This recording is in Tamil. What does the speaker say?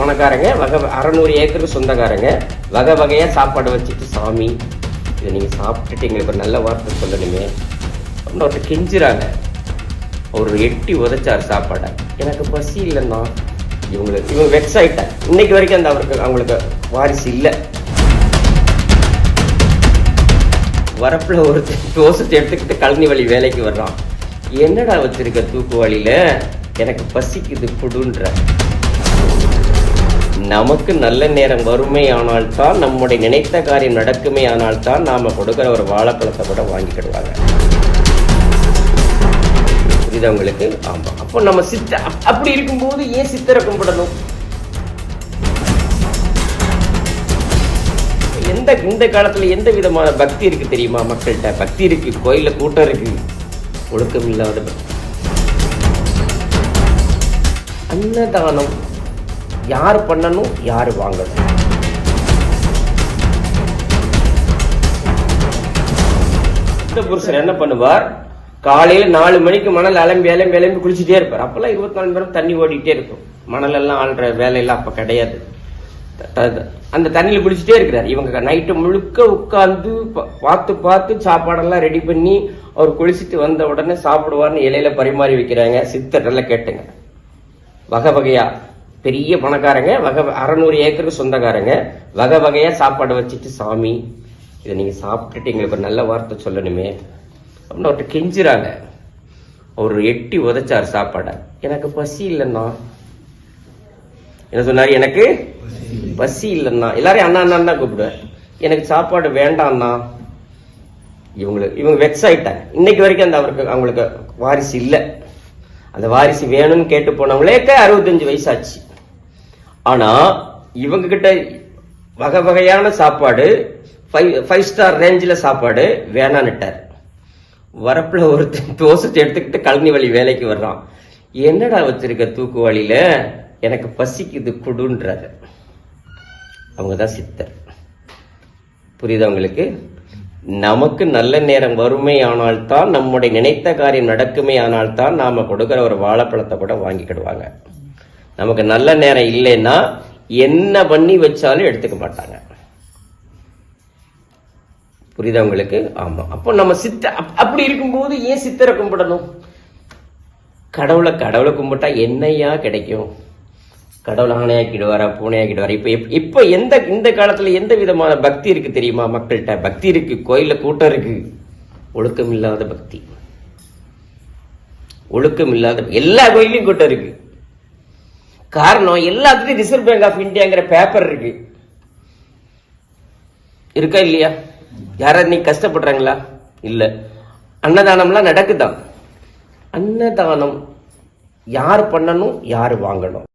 பணக்காரங்க வகை அறநூறு ஏக்கருக்கு சொந்தக்காரங்க. வகை வகையாக சாப்பாடு வச்சுட்டு சாமி. இதை நீங்கள் சாப்பிட்டுட்டு எங்களுக்கு ஒரு நல்ல வார்த்தை சொல்லணுமே. அப்படின்னு ஒருத்தர் கெஞ்சுறாங்க. அவர் எட்டி உதைச்சார் சாப்பாடை. எனக்கு பசி இல்லைன்னா இவங்களுக்கு இவங்க வெக்ஸ் ஆகிட்டேன் இன்னைக்கு வரைக்கும் அந்த அவருக்கு அவங்களுக்கு வாரிசு இல்லை. வரப்பில் ஒரு தோசத்தை எடுத்துக்கிட்டு கழனி வழி வேலைக்கு வர்றான். என்னடா வச்சிருக்க தூக்கு வழியில? எனக்கு பசிக்குது குடுன்ற நமக்கு நல்ல நேரம் வருமே ஆனால் தான் நம்முடைய நினைத்த காரியம் நடக்குமே ஆனால் தான் நாம கொடுக்கிற ஒரு வாழைப்பழத்தை கூட வாங்கிக்கிடுவாங்க. புரியுதா ஆமா. அப்போ நம்ம சித்த அப்படி இருக்கும்போது ஏன் சித்தரை கும்பிடணும்? எந்த இந்த காலத்துல எந்த விதமான பக்தி இருக்கு தெரியுமா மக்கள்கிட்ட? பக்தி இருக்கு கோயில்ல கூட்டம் இருக்கு. ஒழுக்கம் இல்லாத அன்னதானம். யார் பண்ணணும் யார் வாங்கணும்? இந்த புருஷர் என்ன பண்ணுவார்? காலையில் நாலு மணிக்கு மணல் அலம்பி அலம்பி அலம்பி குளிச்சுட்டே இருப்பார். அப்போல்லாம் இருபத்தி நாலு மணி தண்ணி ஓடிக்கிட்டே இருக்கும். மணல் எல்லாம் ஆள்ற வேலையெல்லாம் அப்போ கிடையாது. அந்த தண்ணியில் குளிச்சுட்டே இருக்கிறார். இவங்க நைட்டு முழுக்க உட்காந்து பா- பார்த்து பார்த்து சாப்பாடெல்லாம் ரெடி பண்ணி அவர் குளிச்சுட்டு வந்த உடனே சாப்பிடுவார்னு இலையில பரிமாறி வைக்கிறாங்க. சித்தர் எல்லாம் கேட்டுங்க. வகை வகையா பெரிய பணக்காரங்க வகை அறநூறு ஏக்கருக்கு சொந்தக்காரங்க. வகை வகையாக சாப்பாடு வச்சுட்டு சாமி. இதை நீங்கள் சாப்பிட்டுட்டு எங்களுக்கு ஒரு நல்ல வார்த்தை சொல்லணுமே. அப்படின்னு அவர்கிட்ட கெஞ்சுறாங்க. அவர் எட்டி உதைச்சார் சாப்பாடை. எனக்கு பசி இல்லைன்னா என்ன சொன்னார்? எனக்கு பசி இல்லைன்னா எல்லாரையும் அண்ணா அண்ணா தான் கூப்பிடுவேன் எனக்கு சாப்பாடு வேண்டாம்ண்ணா இவங்களுக்கு இவங்க வெக்ஸ் ஆகிட்டாங்க இன்னைக்கு வரைக்கும் அந்த அவருக்கு அவங்களுக்கு வாரிசு இல்லை. அந்த வாரிசு வேணும்னு கேட்டு போனவங்களேக்க அறுபத்தஞ்சு வயசாச்சு. ஆனா இவங்க கிட்ட வகை வகையான சாப்பாடு ஃபைவ் ஃபைவ் ஸ்டார் ரேஞ்சில் சாப்பாடு வேணான்னுட்டார். வரப்பில் ஒருத்தன் தோசை எடுத்துக்கிட்டு கழனி வழி வேலைக்கு வர்றான். என்னடா வச்சிருக்க தூக்கு வழியில்? எனக்கு பசிக்குது குடுன்றாரு. அவங்க தான் சித்தர். புரியுதா உங்களுக்கு? நமக்கு நல்ல நேரம் வறுமை ஆனால்தான் நம்முடைய நினைத்த காரியம் நடக்குமே ஆனால்தான் நாம் கொடுக்குற ஒரு வாழைப்பழத்தை கூட வாங்கிக்கிடுவாங்க. நமக்கு நல்ல நேரம் இல்லைன்னா என்ன பண்ணி வச்சாலும் எடுத்துக்க மாட்டாங்க. புரியுதா உங்களுக்கு? ஆமா. அப்போ நம்ம சித்த அப்- அப்படி இருக்கும்போது ஏன் சித்தரை கும்பிடணும்? கடவுளை கடவுளை கும்பிட்டா என்னையா கிடைக்கும்? கடவுள் ஆணையாக்கிடுவாரா பூனையாக்கிடுவாரா? இப்போ எப் இப்போ எந்த இந்த காலத்தில் எந்த விதமான பக்தி இருக்குது தெரியுமா மக்கள்கிட்ட? பக்தி இருக்குது கோயிலில் கூட்டம் இருக்குது ஒழுக்கம் இல்லாத பக்தி. ஒழுக்கம் இல்லாத எல்லா கோயிலையும் கூட்டம் இருக்குது காரணம் எல்லாத்துலயும் ரிசர்வ் பேங்க் ஆஃப் இந்தியாங்கிற பேப்பர் இருக்கு. இருக்கா இல்லையா? யாராவது நீ கஷ்டப்படுறாங்களா? இல்ல. அன்னதானம்லாம் நடக்குதான் அன்னதானம் யார் பண்ணணும்? யார் வாங்கணும்?